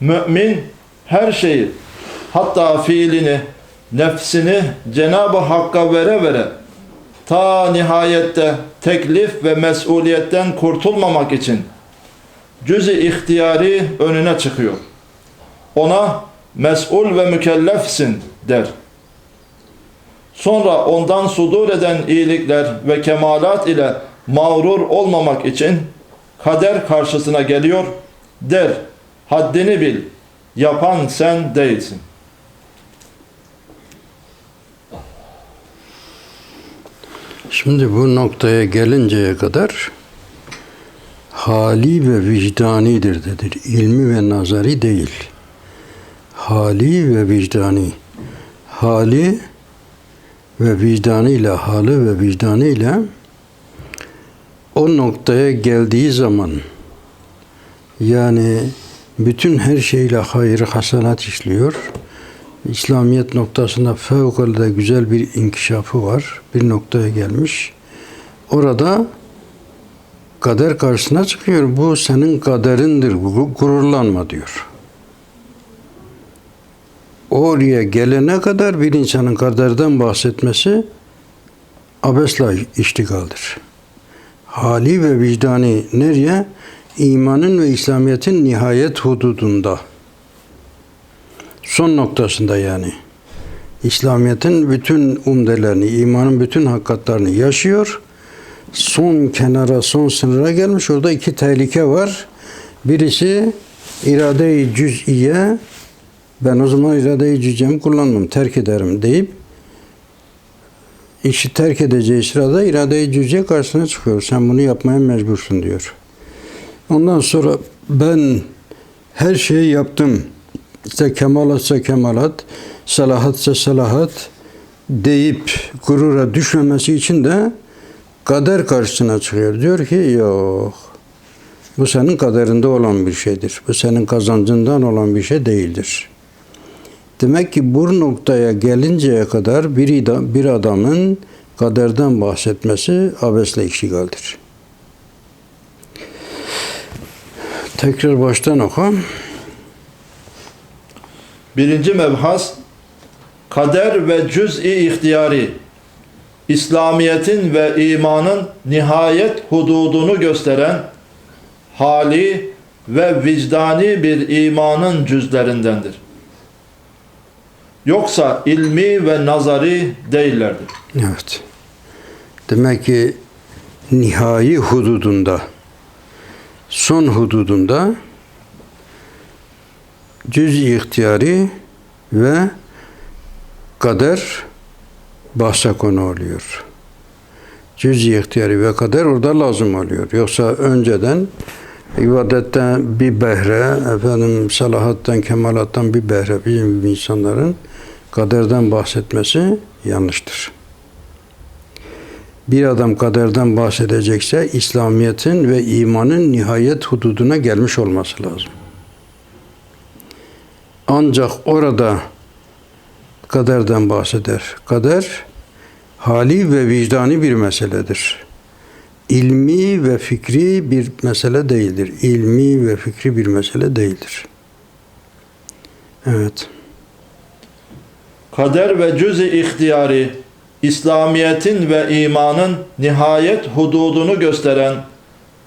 Mümin her şeyi hatta fiilini, nefsini Cenab-ı Hakk'a vere vere ta nihayette teklif ve mesuliyetten kurtulmamak için cüz-i ihtiyari önüne çıkıyor. Ona mesul ve mükellefsin der. Sonra ondan sudur eden iyilikler ve kemalat ile mağrur olmamak için kader karşısına geliyor der. Haddini bil. Yapan sen değilsin. Şimdi bu noktaya gelinceye kadar hali ve vicdanidir dedir. İlmi ve nazari değil. Hali ve vicdani. Hali ve vicdanıyla, halı ve vicdanıyla o noktaya geldiği zaman yani bütün her şeyle hayır hasenat işliyor. İslamiyet noktasında fevkalade güzel bir inkişafı var. Bir noktaya gelmiş. Orada kader karşısına çıkıyor. Bu senin kaderindir. gu- Gururlanma diyor. Oraya gelene kadar bir insanın kaderden bahsetmesi abesla iştigaldir. Hali ve vicdani nereye? İmanın ve İslamiyet'in nihayet hududunda. Son noktasında yani. İslamiyet'in bütün umdelerini, imanın bütün hakikatlerini yaşıyor. Son kenara, son sınıra gelmiş. Orada iki tehlike var. Birisi irade-i cüz'iye ben o zaman irade-i cüz'imi kullanmam, terk ederim deyip işi terk edeceği sırada irade-i cüz'iye karşısına çıkıyor. Sen bunu yapmaya mecbursun diyor. Ondan sonra ben her şeyi yaptım. İşte kemalatsa kemalat, salahatsa salahat deyip gurura düşmemesi için de kader karşısına çıkıyor. Diyor ki yok. Bu senin kaderinde olan bir şeydir. Bu senin kazancından olan bir şey değildir. Demek ki bu noktaya gelinceye kadar bir, bir adamın kaderden bahsetmesi abesle iştigaldir. Tekrar baştan oku. Birinci mebhas kader ve cüz-i ihtiyari İslamiyet'in ve imanın nihayet hududunu gösteren hali ve vicdani bir imanın cüzlerindendir. Yoksa ilmi ve nazari değillerdir. Evet. Demek ki nihai hududunda, son hududunda cüz-i ihtiyari ve kader bahse konu oluyor. Cüz-i ihtiyari ve kader orada lazım oluyor. Yoksa önceden ibadetten bir behre, efendim salahattan, kemalattan bir behre bizim insanların kaderden bahsetmesi yanlıştır. Bir adam kaderden bahsedecekse İslamiyet'in ve imanın nihayet hududuna gelmiş olması lazım. Ancak orada kaderden bahseder. Kader hali ve vicdani bir meseledir. İlmi ve fikri bir mesele değildir. İlmi ve fikri bir mesele değildir. Evet. Kader ve cüz-i ihtiyari İslamiyet'in ve imanın nihayet hududunu gösteren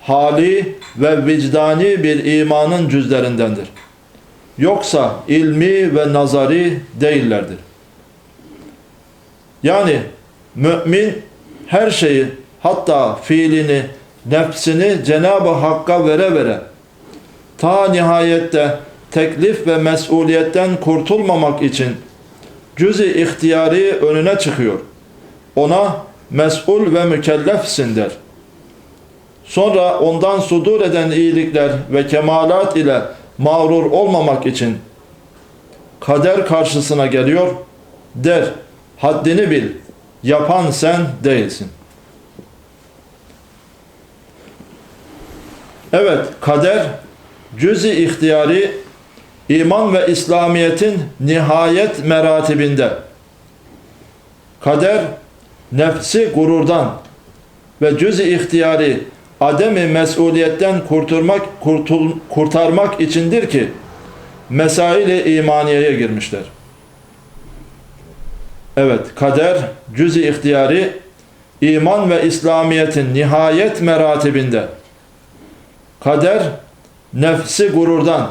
hali ve vicdani bir imanın cüzlerindendir. Yoksa ilmi ve nazari değillerdir. Yani mümin her şeyi hatta fiilini, nefsini Cenab-ı Hakk'a vere vere ta nihayette teklif ve mesuliyetten kurtulmamak için cüz-i ihtiyari önüne çıkıyor. Ona mesul ve mükellefsin der. Sonra ondan sudur eden iyilikler ve kemalat ile mağrur olmamak için kader karşısına geliyor der. Haddini bil. Yapan sen değilsin. Evet, kader cüz-i ihtiyari iman ve İslamiyet'in nihayet meratibinde. Kader nefsi gururdan ve cüz-i ihtiyari ademi mesuliyetten kurtulmak kurtul, kurtarmak içindir ki mesail-i imaniyeye girmişler. Evet, kader, cüz-i ihtiyari, iman ve İslamiyet'in nihayet meratibinde. Kader, nefsi gururdan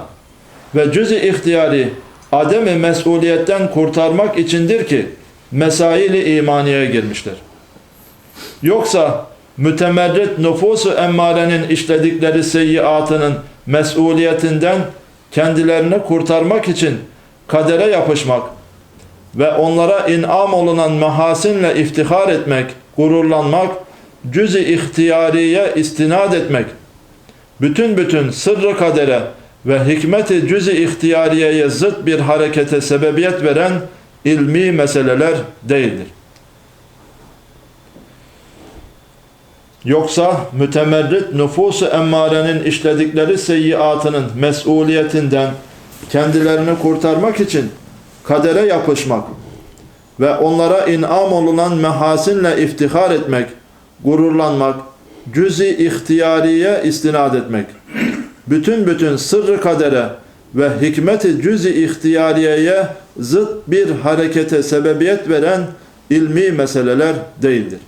ve cüz-i ihtiyari, ademi mesuliyetten kurtarmak içindir ki, mesail-i imaniyeye girmişler. Yoksa mütemerrit nüfusu emmarenin işledikleri seyyiatının mesuliyetinden kendilerini kurtarmak için kadere yapışmak ve onlara inam olunan mehasinle iftihar etmek, gururlanmak, cüz-i ihtiyariye istinad etmek, bütün bütün sırrı kadere ve hikmeti cüz-i ihtiyariyeye zıt bir harekete sebebiyet veren ilmi meseleler değildir. Yoksa mütemerrit nüfusu emmarenin işledikleri seyyiatının mesuliyetinden kendilerini kurtarmak için kadere yapışmak ve onlara inam olunan mehasinle iftihar etmek, gururlanmak, cüz-i ihtiyariye istinad etmek, bütün bütün sırrı kadere ve hikmeti cüz-i ihtiyariyeye zıt bir harekete sebebiyet veren ilmi meseleler değildir.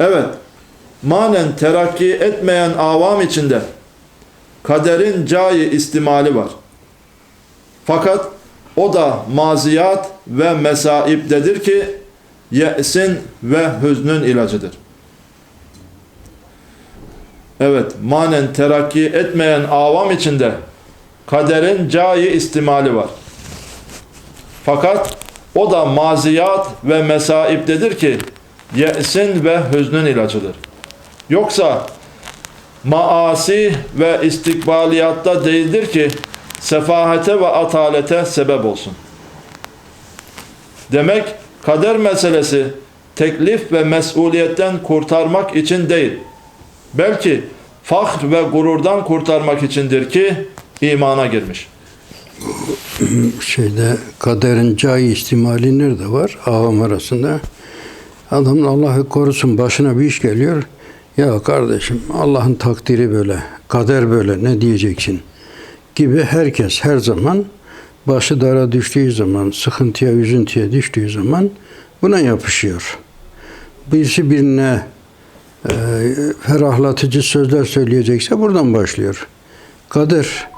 Evet, manen terakki etmeyen avam içinde kaderin cayi istimali var. Fakat o da maziyat ve mesaiptedir ki ye'sin ve hüznün ilacıdır. Evet, manen terakki etmeyen avam içinde kaderin cayi istimali var. Fakat o da maziyat ve mesaiptedir ki ye'sin ve hüznün ilacıdır. Yoksa maasi ve istikbaliyatta değildir ki sefahete ve atalete sebep olsun. Demek kader meselesi teklif ve mesuliyetten kurtarmak için değil, belki fahr ve gururdan kurtarmak içindir ki imana girmiş. Şeyde kaderin cai istimali nerede var? Avam arasında. Adam Allah'ı korusun başına bir iş geliyor. Ya kardeşim Allah'ın takdiri böyle, kader böyle ne diyeceksin? Gibi herkes her zaman başı dara düştüğü zaman, sıkıntıya, üzüntüye düştüğü zaman buna yapışıyor. Birisi birine ferahlatıcı sözler söyleyecekse buradan başlıyor. Kader.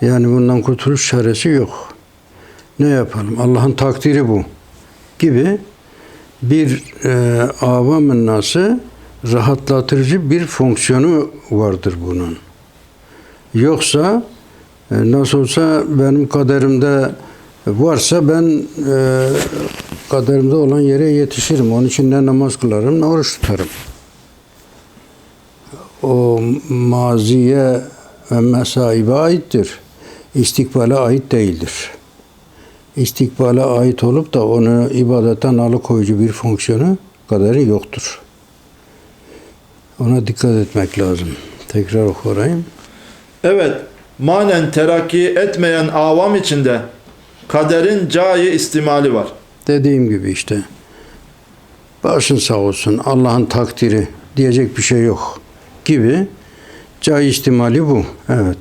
Yani bundan kurtuluş çaresi yok. Ne yapalım? Allah'ın takdiri bu. Gibi bir e, avamın nası rahatlatıcı bir fonksiyonu vardır bunun. Yoksa e, nasıl olsa benim kaderimde varsa ben e, kaderimde olan yere yetişirim. Onun için ne namaz kılarım ne oruç tutarım. O maziye ve mesaibe aittir. İstikbale ait değildir. İstikbale ait olup da onu ibadetten alıkoyucu bir fonksiyonu kaderi yoktur. Ona dikkat etmek lazım. Tekrar okuyayım. Evet, manen terakki etmeyen avam içinde kaderin cayi istimali var. Dediğim gibi işte. Başın sağ olsun. Allah'ın takdiri diyecek bir şey yok. Gibi. Cay ihtimali bu. Evet.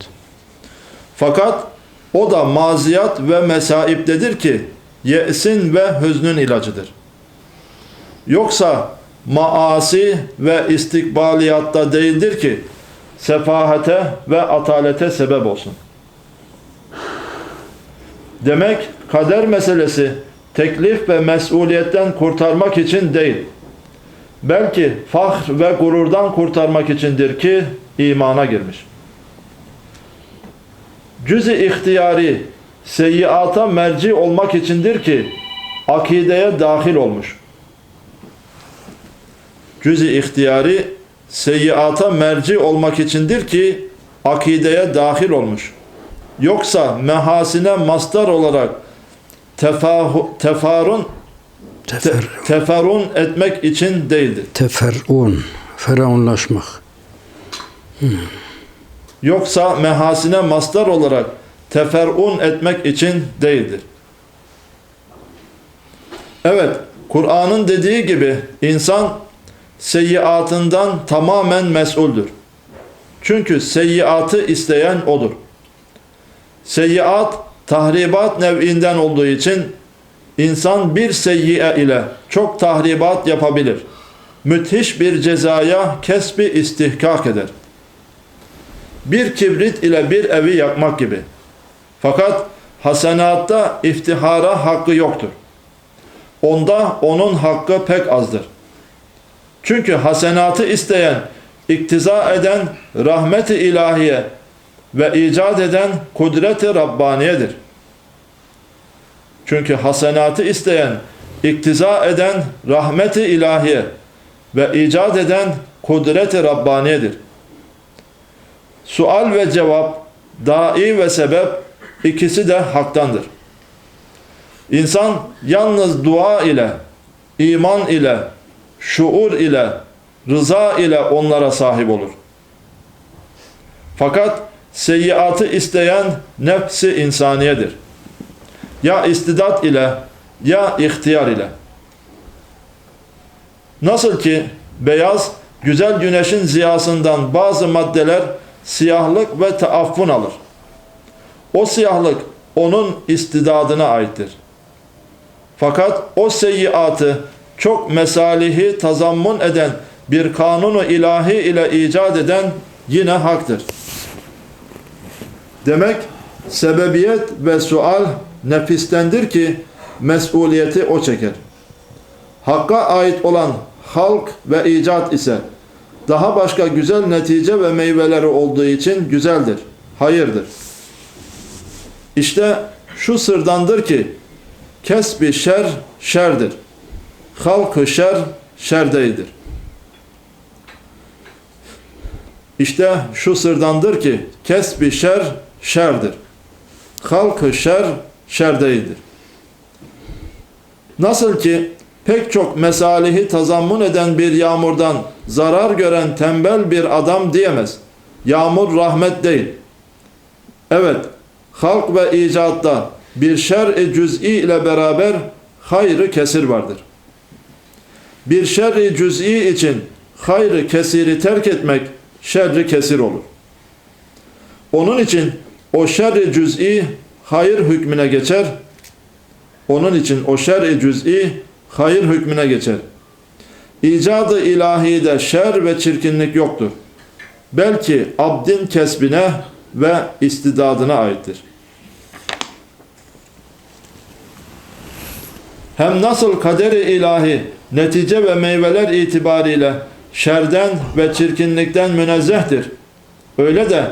Fakat o da maziyat ve mesaiptedir ki ye'sin ve hüznün ilacıdır. Yoksa maasi ve istikbaliyatta değildir ki sefahete ve atalete sebep olsun. Demek kader meselesi teklif ve mesuliyetten kurtarmak için değil, belki fahr ve gururdan kurtarmak içindir ki imana girmiş. Cüz-i ihtiyari seyyiata merci olmak içindir ki akideye dahil olmuş. Cüz-i ihtiyari seyyiata merci olmak içindir ki akideye dahil olmuş. Yoksa mehasine mastar olarak tefarun te, Tefer, teferun etmek için değildir. teferun. Feraunlaşmak. Yoksa mehasine mastar olarak teferun etmek için değildir. Evet, Kur'an'ın dediği gibi insan seyyiatından tamamen mesuldür. Çünkü seyyiatı isteyen odur. Seyyiat tahribat nev'inden olduğu için insan bir seyyiye ile çok tahribat yapabilir. Müthiş bir cezaya kesbi istihkak eder. Bir kibrit ile bir evi yakmak gibi. Fakat hasenatta iftihara hakkı yoktur. Onda onun hakkı pek azdır. Çünkü hasenatı isteyen, iktiza eden rahmeti ilahiye ve icat eden kudreti Rabbaniyedir. Çünkü hasenatı isteyen, iktiza eden rahmeti ilahiye ve icat eden kudreti Rabbaniyedir. Sual ve cevap, dai ve sebep ikisi de haktandır. İnsan yalnız dua ile, iman ile, şuur ile, rıza ile onlara sahip olur. Fakat seyyiatı isteyen nefsi insaniyedir. Ya istidat ile ya ihtiyar ile. Nasıl ki beyaz güzel güneşin ziyasından bazı maddeler siyahlık ve taaffun alır. O siyahlık onun istidadına aittir. Fakat o seyyiatı çok mesalihi tazammun eden bir kanunu ilahi ile icat eden yine haktır. Demek sebebiyet ve sual nefistendir ki mesuliyeti o çeker. Hakka ait olan halk ve icat ise daha başka güzel netice ve meyveleri olduğu için güzeldir, hayırdır. İşte şu sırdandır ki kesbi şer şerdir. Halkı şer şerdeydir. İşte şu sırdandır ki kesbi şer şerdir. Halkı şer şerdeydir. Nasıl ki pek çok mesalihi tazammun eden bir yağmurdan zarar gören tembel bir adam diyemez. Yağmur rahmet değil. Evet, halk ve icatta bir şer-i cüz'i ile beraber hayrı kesir vardır. Bir şer-i cüz'i için hayrı kesiri terk etmek şerri kesir olur. Onun için o şer-i cüz'i hayır hükmüne geçer. Onun için o şer-i cüz'i hayır hükmüne geçer. İcadı ilahide şer ve çirkinlik yoktur. Belki abdin kesbine ve istidadına aittir. Hem nasıl kaderi ilahi netice ve meyveler itibariyle şerden ve çirkinlikten münezzehtir. Öyle de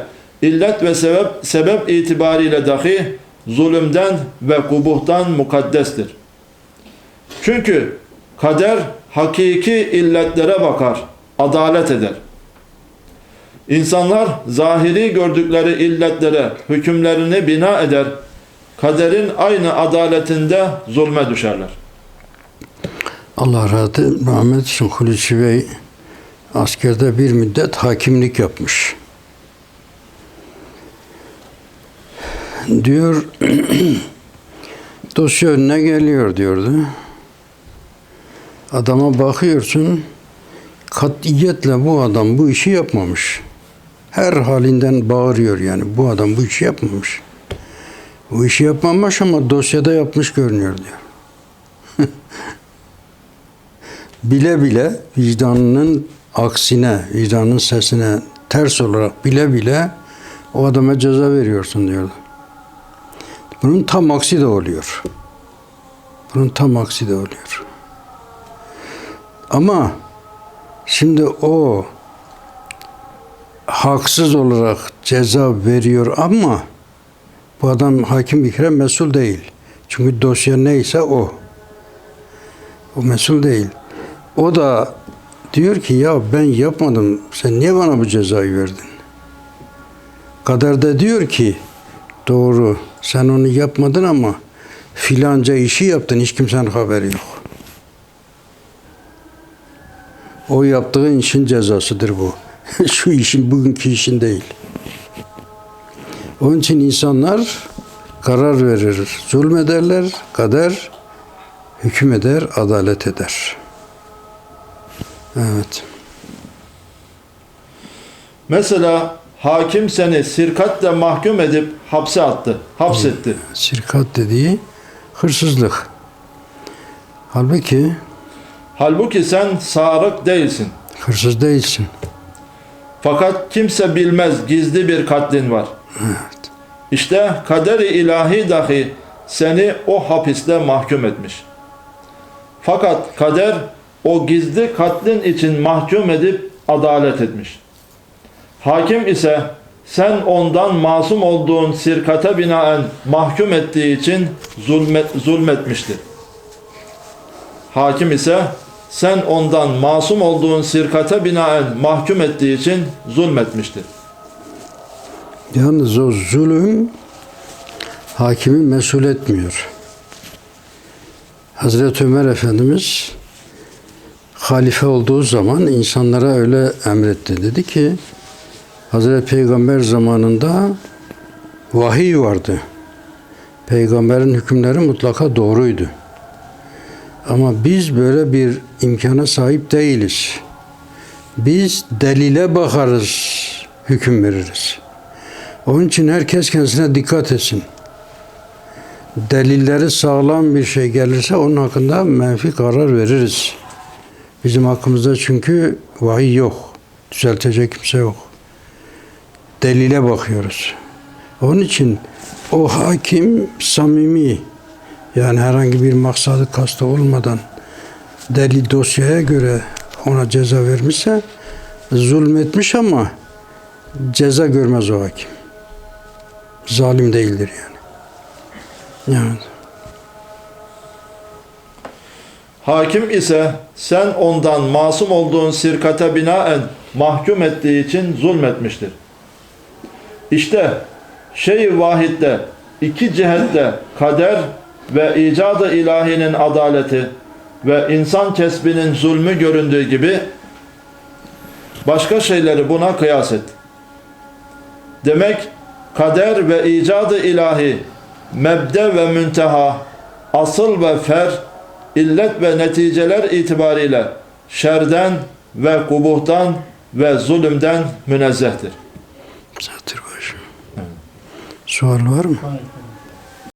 illet ve sebep, sebep itibariyle dahi zulümden ve kubuhtan mukaddestir. Çünkü kader hakiki illetlere bakar, adalet eder. İnsanlar zahiri gördükleri illetlere hükümlerini bina eder, kaderin aynı adaletinde zulme düşerler. Allah razı rahmet etsin Hulusi Bey askerde bir müddet hakimlik yapmış. Diyor dosya önüne geliyor diyordu. Adama bakıyorsun katiyetle bu adam bu işi yapmamış. Her halinden bağırıyor yani bu adam bu işi yapmamış. Bu işi yapmamış ama dosyada yapmış görünüyor diyor. bile bile vicdanının aksine, vicdanın sesine ters olarak bile bile o adama ceza veriyorsun diyordu. Bunun tam aksi de oluyor. Bunun tam aksi de oluyor. Ama şimdi o haksız olarak ceza veriyor ama bu adam hakim kere mesul değil. Çünkü dosya neyse o. O mesul değil. O da diyor ki ya ben yapmadım. Sen niye bana bu cezayı verdin? Kader de diyor ki doğru sen onu yapmadın ama filanca işi yaptın hiç kimsenin haberi yok. O yaptığın işin cezasıdır bu. Şu işin bugünkü işin değil. Onun için insanlar karar verir, zulmederler, kader hüküm eder, adalet eder. Evet. Mesela hakim seni sirkatle mahkum edip hapse attı, hapsetti. Sirkat dediği hırsızlık. Halbuki Halbuki sen sarık değilsin. hırsız değilsin. Fakat kimse bilmez gizli bir katlin var. Evet. İşte kaderi ilahi dahi seni o hapiste mahkum etmiş. Fakat kader o gizli katlin için mahkum edip adalet etmiş. Hakim ise sen ondan masum olduğun sirkate binaen mahkum ettiği için zulmet, zulmetmiştir. Hakim ise sen ondan masum olduğun sirkate binaen mahkum ettiği için zulmetmiştir. Yalnız o zulüm hakimi mesul etmiyor. Hazreti Ömer Efendimiz halife olduğu zaman insanlara öyle emretti. Dedi ki Hazreti Peygamber zamanında vahiy vardı. Peygamberin hükümleri mutlaka doğruydu. Ama biz böyle bir imkana sahip değiliz. Biz delile bakarız, hüküm veririz. Onun için herkes kendisine dikkat etsin. Delilleri sağlam bir şey gelirse onun hakkında menfi karar veririz. Bizim hakkımızda çünkü vahiy yok. Düzeltecek kimse yok. Delile bakıyoruz. Onun için o hakim samimi yani herhangi bir maksadı kastı olmadan delil dosyaya göre ona ceza vermişse zulmetmiş ama ceza görmez o hakim. Zalim değildir yani. Yani Hakim ise sen ondan masum olduğun sirkate binaen mahkum ettiği için zulmetmiştir. İşte şey vahidde iki cihette kader ve icadı ilahinin adaleti ve insan kesbinin zulmü göründüğü gibi başka şeyleri buna kıyas et. Demek kader ve icadı ilahi mebde ve münteha asıl ve fer illet ve neticeler itibariyle şerden ve kubuhtan ve zulümden münezzehtir. başı. Mı? Hayır.